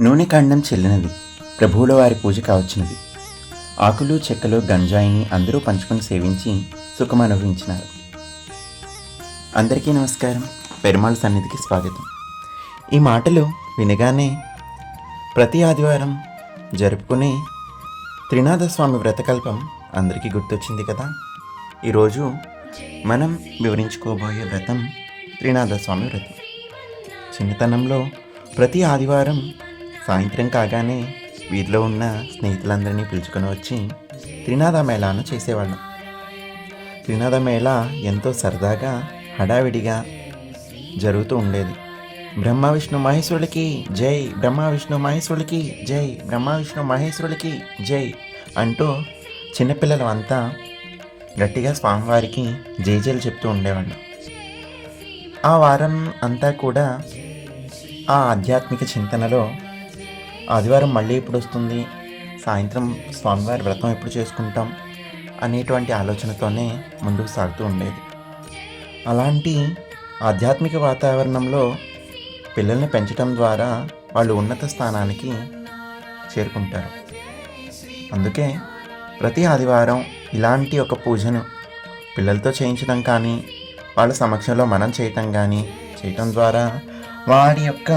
అరణ్యకాండం చెల్లినది. ప్రభువుల వారి పూజ కావచ్చినది ఆకులు చెక్కలు గంజాయిని అందరూ పంచుకొని సేవించి సుఖం అనుభవించినారు. అందరికీ నమస్కారం. పెరుమాళ సన్నిధికి స్వాగతం. ఈ మాటలు వినగానే ప్రతి ఆదివారం జరుపుకునే త్రినాథస్వామి వ్రతకల్పం అందరికీ గుర్తొచ్చింది కదా? ఈరోజు మనం వివరించుకోబోయే వ్రతం త్రినాథస్వామి వ్రతం. చిన్నతనంలో ప్రతి ఆదివారం సాయంత్రం కాగానే వీధిలో ఉన్న స్నేహితులందరినీ పిలుచుకొని వచ్చి త్రినాథ మేళాను చేసేవాళ్ళం. త్రినాథ మేళా ఎంతో సరదాగా హడావిడిగా జరుగుతూ ఉండేది. బ్రహ్మ విష్ణు మహేశ్వరుడికి జై బ్రహ్మ విష్ణు మహేశ్వరుడికి జై బ్రహ్మ విష్ణు మహేశ్వరుడికి జై అంటూ చిన్నపిల్లలు అంతా గట్టిగా స్వామివారికి జైజలు చెప్తూ ఉండేవాళ్ళు. ఆ వారం అంతా కూడా ఆ ఆధ్యాత్మిక చింతనలో ఆదివారం మళ్ళీ ఎప్పుడు వస్తుంది సాయంత్రం స్వామివారి వ్రతం ఎప్పుడు చేసుకుంటాం? అనేటువంటి ఆలోచనతోనే ముందుకు సాగుతూ ఉండేది. అలాంటి ఆధ్యాత్మిక వాతావరణంలో పిల్లల్ని పెంచడం ద్వారా వాళ్ళు ఉన్నత స్థానానికి చేరుకుంటారు. అందుకే ప్రతి ఆదివారం ఇలాంటి ఒక పూజను పిల్లలతో చేయించడం కానీ వాళ్ళ సమక్షంలో మనం చేయటం కానీ చేయటం ద్వారా వారి యొక్క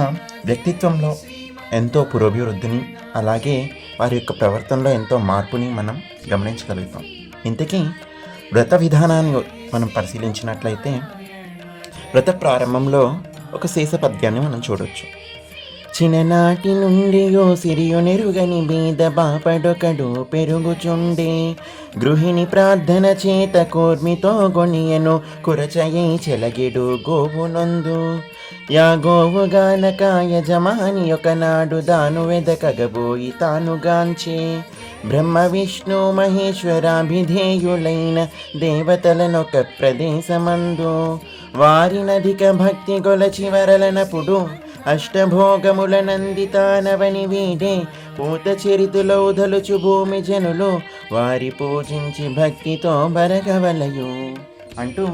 వ్యక్తిత్వంలో ఎంతో పురోభివృద్ధిని అలాగే వారి యొక్క ప్రవర్తనలో ఎంతో మార్పుని మనం గమనించగలుగుతాం. ఇంతకీ వ్రత విధానాన్ని మనం పరిశీలించినట్లయితే వ్రత ప్రారంభంలో ఒక శేష పద్యాన్ని మనం చూడవచ్చు చిన్ననాటి నుండి ఓ సిరియు నెరుగని బీద బాపడొకడు పెరుగుచుండే. గృహిణి ప్రార్థన చేత కోర్మితో గొనియను కురచయి చెలగిడు గోవునందు. యా గోవుగానక యజమాని ఒకనాడు దాను వెదకగబోయి తానుగాంచే బ్రహ్మ విష్ణు మహేశ్వరాభిధేయులైన దేవతలనొక ప్రదేశమందు. వారినధిక భక్తి గొల చివరలనప్పుడు అష్టభోగముల నందితానవని వీడే పూత చరితులౌధలుచు భూమి జనులు వారి పూజించి భక్తితో బరగవలయు అంటూ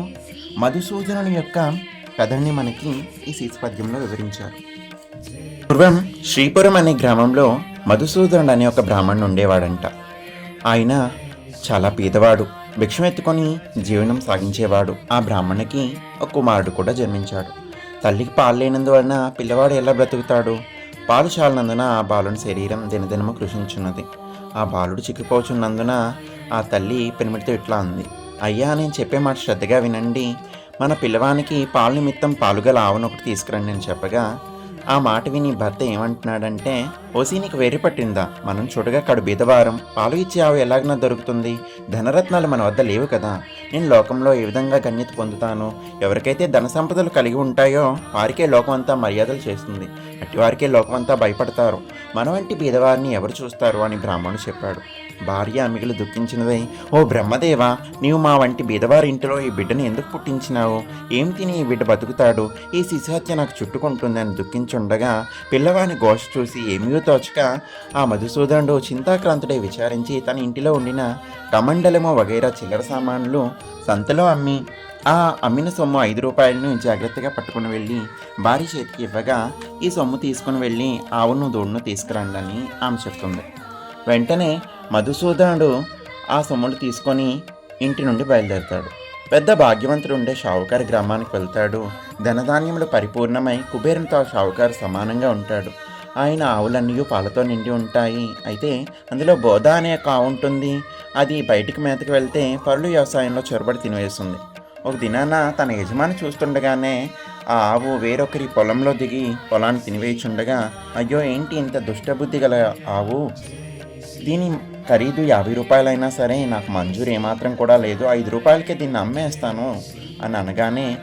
మధుసూదనుని యొక్క కథని మనకి ఈ శీర్షపద్యంలో వివరించారు. పూర్వం శ్రీపురం అనే గ్రామంలో మధుసూదనుడు అనే ఒక బ్రాహ్మణుడు ఉండేవాడంట. ఆయన చాలా పేదవాడు భిక్షం ఎత్తుకొని జీవనం సాగించేవాడు. ఆ బ్రాహ్మణుకి ఒక కుమారుడు కూడా జన్మించాడు. తల్లికి పాలు లేనందువలన పిల్లవాడు ఎలా బ్రతుకుతాడు? పాలు చాలనందున ఆ బాలుని శరీరం దినదినము కృషించున్నది. ఆ బాలుడు చిక్కిపోచున్నందున ఆ తల్లి పెనిమిడితో ఇట్లా అంది. అయ్యా నేను చెప్పే మాట శ్రద్ధగా వినండి. మన పిల్లవానికి పాలు నిమిత్తం పాలుగల ఆవును ఒకటి తీసుకురండి అని చెప్పగా ఆ మాట విని భర్త ఏమంటున్నాడంటే ఓసీ నీకు వేరు పట్టిందా? మనం చూడగా కడు బీదవారం పాలు ఇచ్చే ఆవు ఎలాగైనా దొరుకుతుంది. ధనరత్నాలు మన వద్ద లేవు కదా. నేను లోకంలో ఏ విధంగా గణ్యత పొందుతాను ఎవరికైతే ధన సంపదలు కలిగి ఉంటాయో వారికే లోకం అంతా మర్యాదలు చేస్తుంది. అట్టి వారికే లోకం అంతా భయపడతారు. మన వంటి బీదవారిని ఎవరు చూస్తారు అని బ్రాహ్మణుడు చెప్పాడు. భార్య మిగిలి దుఃఖించినదై ఓ బ్రహ్మదేవ నీవు మా వంటి బీదవారి ఇంటిలో ఈ బిడ్డను ఎందుకు పుట్టించినావు? ఏం తిని ఈ బిడ్డ బతుకుతాడు? ఈ శిశుహత్య నాకు చుట్టుకుంటుందని దుఃఖించుండగా పిల్లవాని ఘోష చూసి ఏమీ తోచక ఆ మధుసూదనుడు చింతాక్రాంతుడై విచారించి తన ఇంటిలో ఉండిన కమండలము వగైరా చిల్లర సామాన్లు సంతలో అమ్మి ఆ అమ్మిన సొమ్ము ఐదు రూపాయలను జాగ్రత్తగా పట్టుకుని వెళ్ళి భార్య చేతికి ఇవ్వగా ఈ సొమ్ము తీసుకుని వెళ్ళి ఆవును దూడును తీసుకురండి అని ఆమె చెప్తుంది. వెంటనే మధుసూదనుడు ఆ సొమ్ములు తీసుకొని ఇంటి నుండి బయలుదేరతాడు. పెద్ద భాగ్యవంతుడు ఉండే షావుకారి గ్రామానికి వెళ్తాడు. ధనధాన్యములు పరిపూర్ణమై కుబేరునితో ఆ షావుకారు సమానంగా ఉంటాడు. ఆయన ఆవులన్నీ పాలతో నిండి ఉంటాయి. అయితే అందులో బోధ అనే ఒక ఆవు ఉంటుంది. అది బయటికి మేతకు వెళ్తే పరులు వ్యవసాయంలో చొరబడి తినివేస్తుంది. ఒక దినాన తన యజమాని చూస్తుండగానే ఆ ఆవు వేరొకరి పొలంలో దిగి పొలాన్ని తినివేయుచుండగా అయ్యో ఏంటి ఇంత దుష్టబుద్ధి గల ఆవు? దీని ఖరీదు యాభై రూపాయలైనా సరే నాకు మంజూరు ఏమాత్రం కూడా లేదు. ఐదు రూపాయలకే దీన్ని అమ్మేస్తాను అని అనగానే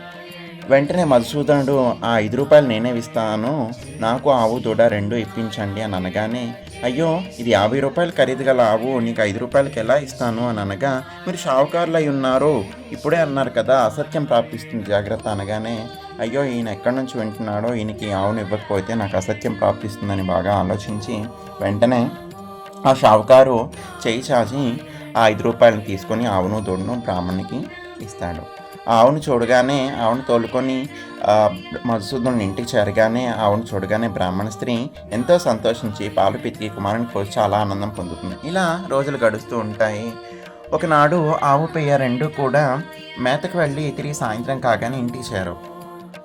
వెంటనే మధుసూదనుడు ఆ ఐదు రూపాయలు నేనే ఇస్తాను. నాకు ఆవు దూడ రెండు ఇప్పించండి అని అనగానే అయ్యో ఇది యాభై రూపాయలు ఖరీదు గల ఆవు నీకు ఐదు రూపాయలకి ఎలా ఇస్తాను? అని అనగా మీరు షావుకారులు అయి ఉన్నారు. ఇప్పుడే అన్నారు కదా అసత్యం ప్రాప్తిస్తుంది. జాగ్రత్త అనగానే అయ్యో ఈయన ఎక్కడి నుంచి వింటున్నాడో ఈయనకి ఆవును ఇవ్వకపోతే నాకు అసత్యం ప్రాప్తిస్తుందని బాగా ఆలోచించి వెంటనే ఆ షావుకారు చేయి చాచి ఆ ఐదు రూపాయలను తీసుకొని ఆవును దూడను బ్రాహ్మణునికి ఇస్తాడు. ఆవును చూడగానే ఆవును తోలుకొని మధుసూదనుని ఇంటికి చేరగానే ఆవును చూడగానే బ్రాహ్మణ స్త్రీ ఎంతో సంతోషించి పాలు పితికి కుమారుని కోసి చాలా ఆనందం పొందుతుంది. ఇలా రోజులు గడుస్తూ ఉంటాయి. ఒకనాడు ఆవు పెయ్య రెండు కూడా మేతకు వెళ్ళి తిరిగి సాయంత్రం కాగానే ఇంటికి చేరవు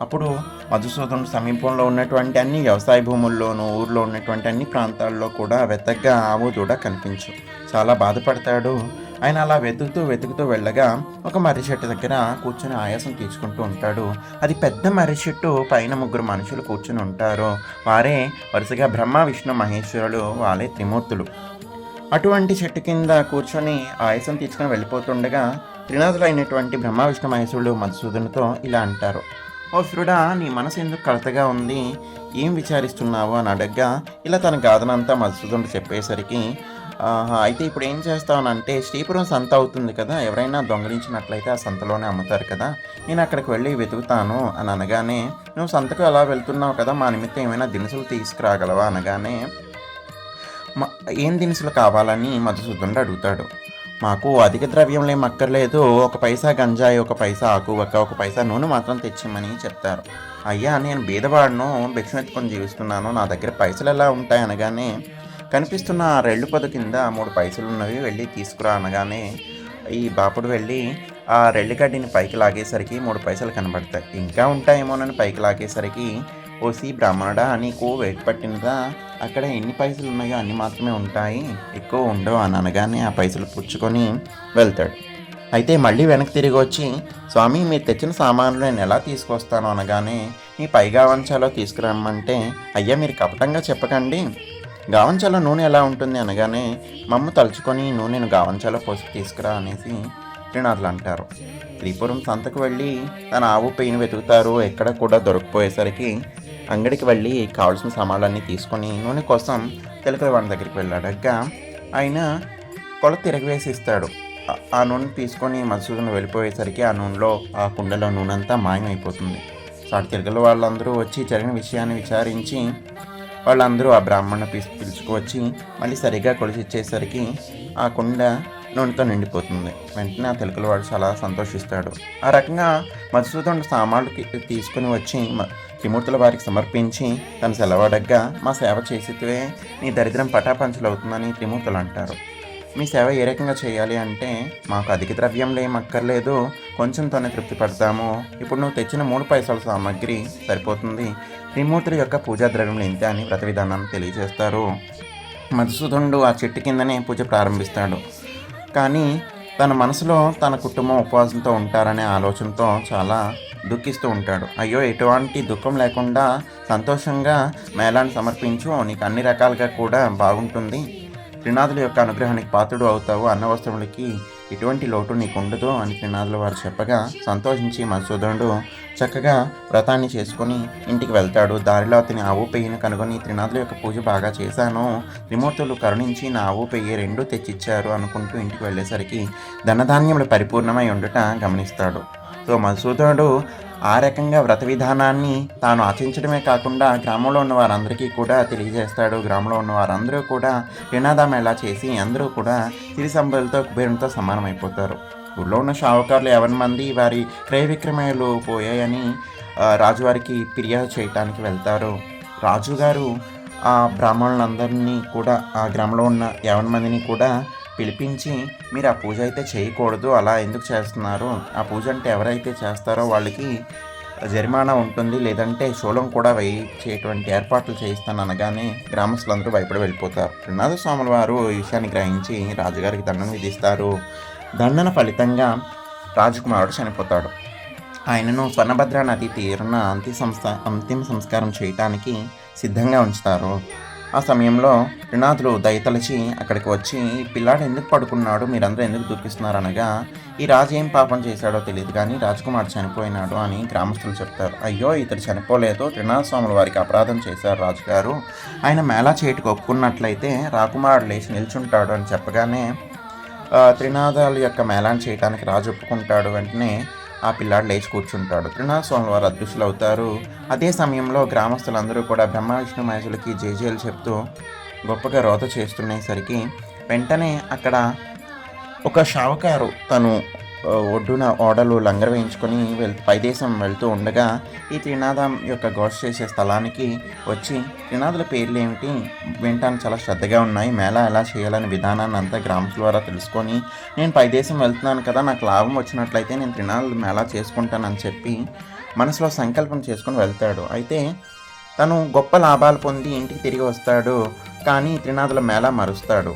అప్పుడు మధుసూదనుడు సమీపంలో ఉన్నటువంటి అన్ని వ్యవసాయ భూముల్లోనూ ఊర్లో ఉన్నటువంటి అన్ని ప్రాంతాల్లో కూడా వెతగ్గా ఆవు దూడ కనిపించు. చాలా బాధపడతాడు. ఆయన అలా వెతుకుతూ వెతుకుతూ వెళ్ళగా ఒక మర్రి చెట్టు దగ్గర కూర్చొని ఆయాసం తీసుకుంటూ ఉంటాడు. అది పెద్ద మర్రి చెట్టు పైన ముగ్గురు మనుషులు కూర్చుని ఉంటారు. వారే వరుసగా బ్రహ్మ విష్ణు మహేశ్వరులు వాళ్ళే త్రిమూర్తులు. అటువంటి చెట్టు కింద కూర్చొని ఆయాసం తీసుకుని వెళ్ళిపోతుండగా త్రినాథులైనటువంటి బ్రహ్మ విష్ణు మహేశ్వరుడు మధుసూదనుతో ఇలా అంటారు. ఓ ఫ్రుడా నీ మనసు ఎందుకు కలతగా ఉంది? ఏం విచారిస్తున్నావు? అని అడగ్గా ఇలా తన గాథనంతా మధుసూదనుడు చెప్పేసరికి అయితే ఇప్పుడు ఏం చేస్తానంటే శ్రీపురం సంత అవుతుంది కదా ఎవరైనా దొంగలించినట్లయితే ఆ సంతలోనే అమ్ముతారు కదా నేను అక్కడికి వెళ్ళి వెతుకుతాను అని అనగానే నువ్వు సంతకు అలా వెళ్తున్నావు కదా మా నిమిత్తం ఏమైనా దినుసులు తీసుకురాగలవా? అనగానే "మ- ఏం దినుసులు కావాలని? మధుసూదనుడు అడుగుతాడు. మాకు అధిక ద్రవ్యం ఏం అక్కర్లేదు. ఒక పైసా గంజాయి ఒక పైసా ఆకు ఒక ఒక పైసా నూనె మాత్రం తెచ్చిమ్మని చెప్తారు. అయ్యా నేను బీదవాడును భిక్షనెత్తుకొని జీవిస్తున్నాను. నా దగ్గర పైసలు ఎలా ఉంటాయి అనగానే కనిపిస్తున్న ఆ రెళ్ళు పొద కింద మూడు పైసలు ఉన్నవి వెళ్ళి తీసుకురా అనగానే ఈ బాపుడు వెళ్ళి ఆ రెల్లిగడ్డిని పైకి లాగేసరికి మూడు పైసలు కనబడతాయి. ఇంకా ఉంటాయేమోనని పైకి లాగేసరికి ఓసి బ్రాహ్మణుడా నీకు వెయిట్ పట్టినదా? అక్కడ ఎన్ని పైసలు ఉన్నాయో అన్ని మాత్రమే ఉంటాయి. ఎక్కువ ఉండవు అని అనగానే ఆ పైసలు పుచ్చుకొని వెళ్తాడు. అయితే మళ్ళీ వెనక్కి తిరిగి వచ్చి స్వామి మీరు తెచ్చిన సామాన్లు నేను ఎలా తీసుకొస్తాను? అనగానే మీ పై గావంచాలో తీసుకురమ్మంటే అయ్యా మీరు కపటంగా చెప్పకండి. గావంచాలో నూనె ఎలా ఉంటుంది? అనగానే మమ్మ తలుచుకొని నూనెను గావంచాలో పోసి తీసుకురా అనేసి త్రినాథులు అంటారు. త్రిపురం సంతకు వెళ్ళి తన ఆవు పెయిన్ వెతుకుతారు. ఎక్కడ కూడా దొరకపోయేసరికి అంగడికి వెళ్ళి కావాల్సిన సామాన్లన్నీ తీసుకొని నూనె కోసం తెలకలవాడి దగ్గరికి వెళ్ళాడక ఆయన కొల తిరగవేసి ఇస్తాడు. ఆ- నూనె తీసుకొని మధుసూదన వెళ్ళిపోయేసరికి ఆ నూనెలో ఆ కుండలో నూనె అంతా మాయమైపోతుంది. సో ఆ తిరగల వాళ్ళందరూ వచ్చి జరిగిన విషయాన్ని విచారించి వాళ్ళందరూ ఆ బ్రాహ్మణ పిలుచు పిలుచుకువచ్చి మళ్ళీ సరిగ్గా కొలిచిచ్చేసరికి ఆ కుండ నూనెతో నిండిపోతుంది. వెంటనే ఆ తెలుగుల వాడు చాలా సంతోషిస్తాడు. ఆ రకంగా మధుసూదనుడు సామాన్లు తీసుకొని తీసుకుని వచ్చి త్రిమూర్తుల వారికి సమర్పించి తను సెలవడగ్గా మా సేవ చేసితే నీ దరిద్రం పటాపంచలవుతుందని త్రిమూర్తులు అంటారు. మీ సేవ ఏ రకంగా చేయాలి అంటే మాకు అధిక ద్రవ్యం లేం అక్కర్లేదు కొంచెంతోనే తృప్తి పడతాము. ఇప్పుడు నువ్వు తెచ్చిన మూడు పైసల సామాగ్రి సరిపోతుంది. త్రిమూర్తుల యొక్క పూజా ద్రవ్యం ఇంతే అని వ్రత విధానాన్ని తెలియజేస్తారు. మధుసూదనుడు ఆ చెట్టు కిందనే పూజ ప్రారంభిస్తాడు. కానీ తన మనసులో తన కుటుంబం ఉపవాసంతో ఉంటారనే ఆలోచనతో చాలా దుఃఖిస్తూ ఉంటాడు. అయ్యో ఎటువంటి దుఃఖం లేకుండా సంతోషంగా మేళాన్ని సమర్పించు. నీకు అన్ని రకాలుగా కూడా బాగుంటుంది. త్రినాథుల యొక్క అనుగ్రహానికి పాత్రుడు అవుతావు. అన్న వస్తువులకి ఎటువంటి లోటు నీకు ఉండదు అని త్రినాథుల వారు చెప్పగా సంతోషించి మధుసూదనుడు చక్కగా వ్రతాన్ని చేసుకొని ఇంటికి వెళ్తాడు. దారిలో అతని ఆవు పెయ్యను కనుగొని త్రినాథుల యొక్క పూజ బాగా చేశాను. త్రిమూర్తులు కరుణించి నా ఆవు పెయ్యి రెండు తెచ్చిచ్చారు అనుకుంటూ ఇంటికి వెళ్ళేసరికి ధనధాన్యములు పరిపూర్ణమై ఉండుట గమనిస్తాడు. సో మధుసూదనుడు ఆ రకంగా వ్రత విధానాన్ని తాను ఆచరించడమే కాకుండా గ్రామంలో ఉన్న వారందరికీ కూడా తెలియజేస్తాడు. గ్రామంలో ఉన్న వారందరూ కూడా నినాదం ఎలా చేసి అందరూ కూడా సిరి సంపదలతో కుబేరంతో సమానమైపోతారు. ఊళ్ళో ఉన్న షావుకారులు ఎవరి మంది వారి క్రయ విక్రమయాలు పోయాయని రాజువారికి ఫిర్యాదు చేయటానికి వెళ్తారు. రాజుగారు ఆ బ్రాహ్మణులందరినీ కూడా ఆ గ్రామంలో ఉన్న యవన మందిని కూడా పిలిపించి మీరు ఆ పూజ అయితే చేయకూడదు అలా ఎందుకు చేస్తున్నారు? ఆ పూజ అంటే ఎవరైతే చేస్తారో వాళ్ళకి జరిమానా ఉంటుంది లేదంటే శూలం కూడా వేయించేటువంటి ఏర్పాట్లు చేయిస్తాను అనగానే గ్రామస్తులందరూ భయపడి వెళ్ళిపోతారు. త్రినాథ స్వాముల వారు ఈ విషయాన్ని గ్రహించి రాజుగారికి దండం విధిస్తారు. దండన ఫలితంగా రాజకుమారుడు చనిపోతాడు. ఆయనను స్వర్ణభద్ర నది తీరున అంతిమ సంస్థ అంతిమ సంస్కారం చేయటానికి సిద్ధంగా ఉంచుతారు. ఆ సమయంలో త్రినాథులు దయతలచి అక్కడికి వచ్చి ఈ పిల్లాడు ఎందుకు పడుకున్నాడు? మీరందరూ ఎందుకు దుఃఖిస్తున్నారు? అనగా ఈ రాజు ఏం పాపం చేశాడో తెలియదు కానీ రాజకుమార్ చనిపోయినాడు అని గ్రామస్తులు చెప్తారు. అయ్యో ఇతడు చనిపోలేదు. త్రినాథ స్వాముల వారికి అపరాధం చేశారు రాజుగారు ఆయన మేళా చేయటికి ఒప్పుకున్నట్లయితే రాకుమారుడు లేచి నిల్చుంటాడు అని చెప్పగానే ఆ, త్రినాథాల యొక్క మేళాన్ని చేయడానికి రాజు ఒప్పుకుంటాడు. వెంటనే ఆ పిల్లాడు లేచి కూర్చుంటాడు. త్రినాథ స్వామి వారు అదృశ్యులు అవుతారు అదే సమయంలో గ్రామస్తులందరూ కూడా బ్రహ్మ విష్ణు మహేశులకి జేజేలు చెప్తూ గొప్పగా రోత చేస్తునేసరికి వెంటనే అక్కడ ఒక షావుకారు తను ఒడ్డున ఓడలు లంగర వేయించుకొని వెళ్ పైదేశం వెళ్తూ ఉండగా ఈ త్రినాథం యొక్క ఘోష చేసే స్థలానికి వచ్చి త్రినాథుల పేర్లు ఏమిటి వినటానికి చాలా శ్రద్ధగా ఉన్నాయి. మేళ ఎలా చేయాలనే విధానాన్ని అంతా గ్రామ్స్ ద్వారా తెలుసుకొని నేను పైదేశం వెళ్తున్నాను కదా నాకు లాభం వచ్చినట్లయితే నేను త్రినాథుల మేళా చేసుకుంటానని చెప్పి మనసులో సంకల్పం చేసుకొని వెళ్తాడు. అయితే తను గొప్ప లాభాలు పొంది ఇంటికి తిరిగి వస్తాడు కానీ త్రినాథుల మేళ మరుస్తాడు.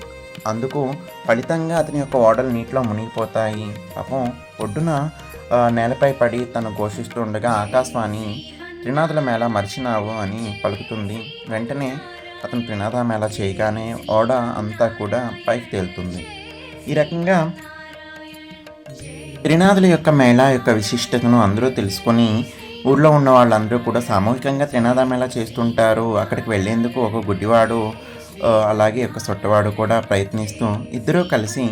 అందుకు ఫలితంగా అతని యొక్క ఓడలు నీటిలో మునిగిపోతాయి. పాపం ఒడ్డున నేలపై పడి తను ఘోషిస్తూ ఉండగా ఆకాశవాణి త్రినాథుల మేళ మరిచినావు అని పలుకుతుంది. వెంటనే అతను త్రినాథ మేళ చేయగానే ఓడ అంతా కూడా పైకి తేలుతుంది. ఈ రకంగా త్రినాథుల యొక్క మేళ యొక్క విశిష్టతను అందరూ తెలుసుకొని ఊళ్ళో ఉన్న వాళ్ళందరూ కూడా సామూహికంగా త్రినాథ మేళ చేస్తుంటారు. అక్కడికి వెళ్ళేందుకు ఒక గుడ్డివాడు అలాగే ఒక సొట్టవాడు కూడా ప్రయత్నిస్తూ ఇద్దరూ కలిసి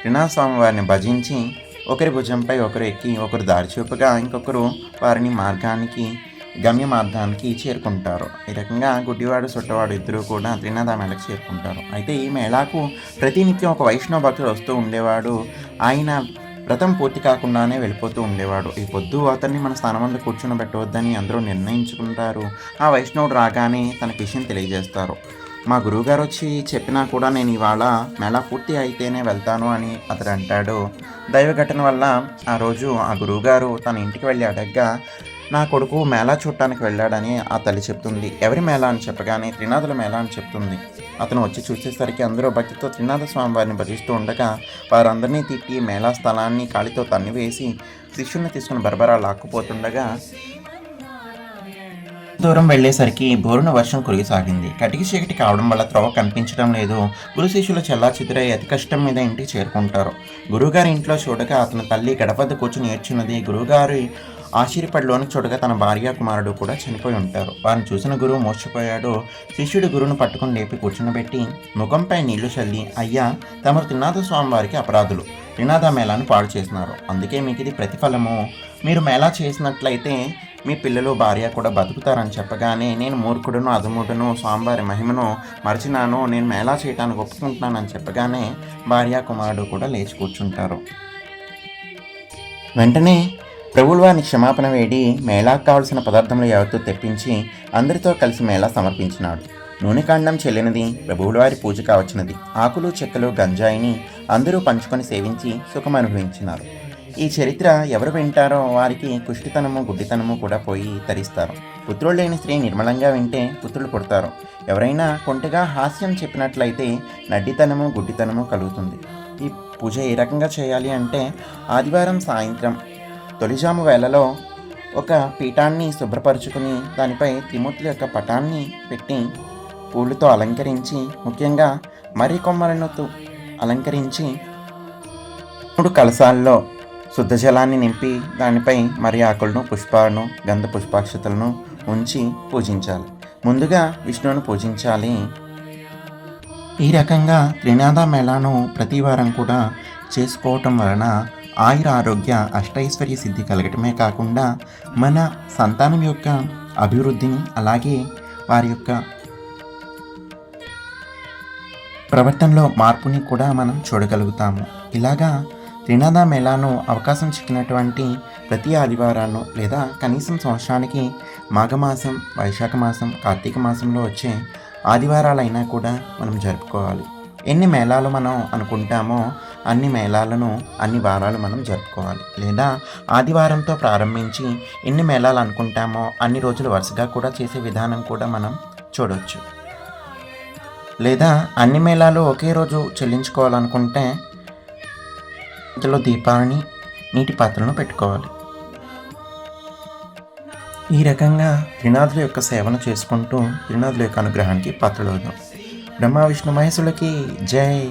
త్రినాథ స్వామి వారిని భజించి ఒకరి భుజంపై ఒకరు ఎక్కి ఒకరు దారిచూపగా ఇంకొకరు వారిని మార్గానికి గమ్య మార్గానికి చేరుకుంటారు. ఈ రకంగా గుడ్డివాడు సొట్టవాడు ఇద్దరు కూడా త్రినాథ మేళకు చేరుకుంటారు. అయితే ఈ మేళాకు ప్రతినిత్యం ఒక వైష్ణవ భక్తుడు వస్తూ ఉండేవాడు. ఆయన వ్రతం పూర్తి కాకుండానే వెళ్ళిపోతూ ఉండేవాడు. ఈ పొద్దు అతన్ని మన స్థానం వద్ద కూర్చొనబెట్టవద్దని అందరూ నిర్ణయించుకుంటారు. ఆ వైష్ణవుడు రాగానే తన విషయం తెలియజేస్తారు. మా గురువుగారు వచ్చి చెప్పినా కూడా నేను ఇవాళ మేళా పూర్తి అయితేనే వెళ్తాను అని అతడు అంటాడు. దైవ ఘటన వల్ల ఆ రోజు ఆ గురువుగారు తన ఇంటికి వెళ్ళి అడగ్గా నా కొడుకు మేళా చూడటానికి వెళ్ళాడని ఆ తల్లి చెప్తుంది. ఎవరి మేళా అని చెప్పగానే త్రినాథుల మేళా అని చెప్తుంది. అతను వచ్చి చూసేసరికి అందరూ భక్తితో త్రినాథ స్వామి వారిని భజిస్తూ ఉండగా వారందరినీ తిట్టి మేళా స్థలాన్ని కాలితో తన్నివేసి శిష్యుని తీసుకుని బరబరా లాక్కుపోతుండగా దూరం వెళ్ళేసరికి బోరున వర్షం కురిగిసాగింది. కటికి చీకటి కావడం వల్ల త్రోవ కనిపించడం లేదు. గురు శిష్యులు చల్లా చిదురై అతి కష్టం మీద ఇంటికి చేరుకుంటారు. గురువుగారి ఇంట్లో చూడగా అతని తల్లి గడపద్ద కూర్చుని ఏడ్చున్నది గురువుగారి ఆశ్చర్యపడిలోని చూడగా తన భార్య కుమారుడు కూడా చనిపోయి ఉంటారు. వారిని చూసిన గురువు మోర్చిపోయాడు శిష్యుడు గురువును పట్టుకుని లేపి కూర్చునబెట్టి ముఖంపై నీళ్ళు చల్లి అయ్యా తమరు త్రినాథ స్వామి వారికి అపరాధులు. త్రినాథ మేళాను పాడు చేసినారు. అందుకే మీకు ఇది ప్రతిఫలము. మీరు మేళా చేసినట్లయితే మీ పిల్లలు భార్య కూడా బతుకుతారని చెప్పగానే నేను మూర్ఖుడును అధముడును స్వామివారి మహిమను మరిచినాను నేను మేళా చేయటానికి ఒప్పుకుంటున్నానని చెప్పగానే భార్య కుమారుడు కూడా లేచి కూర్చుంటారు. వెంటనే ప్రభులు వారిని క్షమాపణ వేడి మేళాకు కావలసిన పదార్థములు ఎవరితో తెప్పించి అందరితో కలిసి మేళా సమర్పించినాడు. నూనె కాండం చెల్లినది ప్రభువుల వారి పూజ కావచ్చినది ఆకులు చెక్కలు గంజాయిని అందరూ పంచుకొని సేవించి సుఖం అనుభవించినారు. ఈ చరిత్ర ఎవరు వింటారో వారికి కుష్టితనము గుడ్డితనము కూడా పోయి తరిస్తారు. పుత్రుడు లేని స్త్రీ నిర్మలంగా వింటే పుత్రులు పుడతారు. ఎవరైనా కొంటగా హాస్యం చెప్పినట్లయితే నడ్డితనము గుడ్డితనము కలుగుతుంది. ఈ పూజ ఏ రకంగా చేయాలి అంటే ఆదివారం సాయంత్రం తొలిజాము వేళలో ఒక పీఠాన్ని శుభ్రపరుచుకుని దానిపై త్రిమూర్తుల యొక్క పటాన్ని పెట్టి పూలతో అలంకరించి ముఖ్యంగా మర్రి కొమ్మలను అలంకరించి మూడు కలశాల్లో శుద్ధ జలాన్ని నింపి దానిపై మరి ఆకులను పుష్పాలను గంధ పుష్పాక్షతలను ఉంచి పూజించాలి. ముందుగా విష్ణువును పూజించాలి. ఈ రకంగా త్రినాథ మేళాను ప్రతి వారం కూడా చేసుకోవటం వలన ఆయుర ఆరోగ్య అష్టైశ్వర్య సిద్ధి కలగటమే కాకుండా మన సంతానం యొక్క అభివృద్ధిని అలాగే వారి యొక్క ప్రవర్తనలో మార్పుని కూడా మనం చూడగలుగుతాము. ఇలాగా త్రినాథ మేళాను అవకాశం చిక్కినటువంటి ప్రతి ఆదివారాలు లేదా కనీసం సంవత్సరానికి మాఘమాసం వైశాఖ మాసం కార్తీక మాసంలో వచ్చే ఆదివారాలైనా కూడా మనం జరుపుకోవాలి. ఎన్ని మేళాలు మనం అనుకుంటామో అన్ని మేళాలను అన్ని వారాలు మనం జరుపుకోవాలి. లేదా ఆదివారంతో ప్రారంభించి ఎన్ని మేళాలు అనుకుంటామో అన్ని రోజులు వరుసగా కూడా చేసే విధానం కూడా మనం చూడవచ్చు లేదా అన్ని మేళాలు ఒకే రోజు చెల్లించుకోవాలనుకుంటే ఇందులో దీపాన్ని నీటి పాత్రలను పెట్టుకోవాలి. ఈ రకంగా త్రినాథుల యొక్క సేవను చేసుకుంటూ త్రినాథుల యొక్క అనుగ్రహానికి పాత్రలవుదాం బ్రహ్మ విష్ణు మహేశులకి జై.